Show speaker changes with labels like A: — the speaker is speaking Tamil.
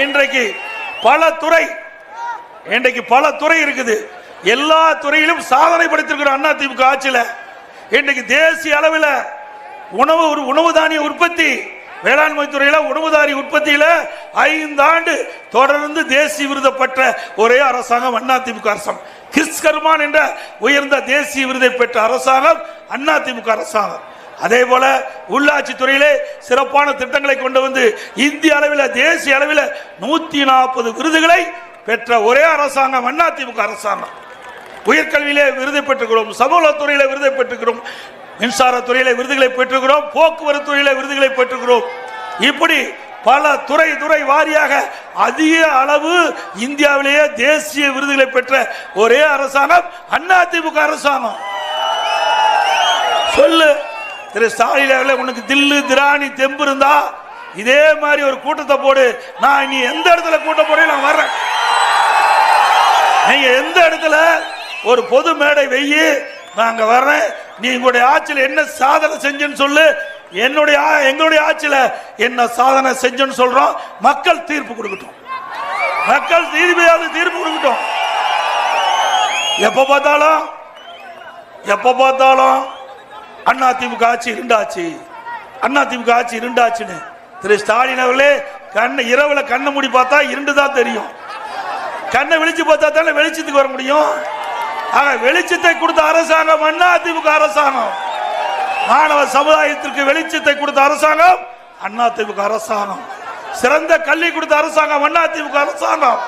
A: இன்றைக்கு பல துறை இன்றைக்கு பல துறை இருக்குது. எல்லா துறையிலும் சாதனை படைத்திருக்கிற அண்ணா திமுக ஆட்சியில் இன்றைக்கு தேசிய அளவில் உணவு ஒரு உணவு தானிய உற்பத்தி வேளாண்மை துறையில உணவு தானிய உற்பத்தியில ஐந்து ஆண்டு தொடர்ந்து தேசிய விருதை பெற்ற ஒரே அரசாங்கம் அண்ணா திமுக அரசாங்கம். கிறிஸ்கர்மான் என்ற உயர்ந்த தேசிய விருதை பெற்ற அரசாங்கம் அண்ணா திமுக அரசாங்கம். அதே போல உள்ளாட்சி துறையிலே சிறப்பான திட்டங்களை கொண்டு வந்து இந்திய அளவில் தேசிய அளவில் நூத்தி நாற்பது விருதுகளை பெற்ற ஒரே அரசாங்கம் அண்ணா திமுக அரசாங்கம். உயர்கல்வியிலே விருது பெற்றுக்கிறோம் சமூக துறையில விருதை பெற்றுக்கிறோம் மின்சாரத்துறையில விருதுகளை பெற்றுக்கிறோம் போக்குவரத்து துறையில விருதுகளை பெற்றுக்கிறோம். இப்படி பல துறை துறை வாரியாக அதிக அளவு இந்தியாவிலேயே தேசிய விருதுகளை பெற்ற ஒரே அரசாங்கம் அண்ணா திமுக அரசாங்கம். சொல்லு. திரு ஸ்டாலின் உனக்கு தில்லு திராணி தெம்பு இருந்தா இதே மாதிரி ஒரு கூட்டத்தை போடு. நான் நீ எந்த இடத்துல கூட்டம் போட நான் வர்றேன். நீங்க எந்த இடத்துல ஒரு பொது மேடை வெயி நாங்க வர்றேன். நீ உங்களுடைய ஆட்சியில் என்ன சாதனை செஞ்சேன்னு சொல்லு. என்னுடைய எங்களுடைய ஆட்சியில் என்ன சாதனை செஞ்சுன்னு சொல்றோம். மக்கள் தீர்ப்பு கொடுக்கட்டும். மக்கள் நீதிபதியாவது தீர்ப்பு கொடுக்கட்டும். எப்ப பார்த்தாலும் எப்ப பார்த்தாலும் அண்ணா திமுக ஆட்சி இருண்டாச்சு அண்ணா திமுக ஆட்சி இருண்டாச்சுன்னு திரு ஸ்டாலின் அவர்களே கண்ணை இரவுல கண்ணை மூடி பார்த்தா இருண்டு தான் தெரியும். கண்ணை வெளிச்சு பார்த்தா தானே வெளிச்சத்துக்கு வர முடியும். ஆக வெளிச்சத்தை கொடுத்த அரசாங்கம் அண்ணா திமுக அரசாங்கம். மாணவ சமுதாயத்திற்கு வெளிச்சத்தை கொடுத்த அரசாங்கம் அண்ணா திமுக அரசாங்கம். சிறந்த கல்வி கொடுத்த அரசாங்கம் அண்ணா திமுக அரசாங்கம்.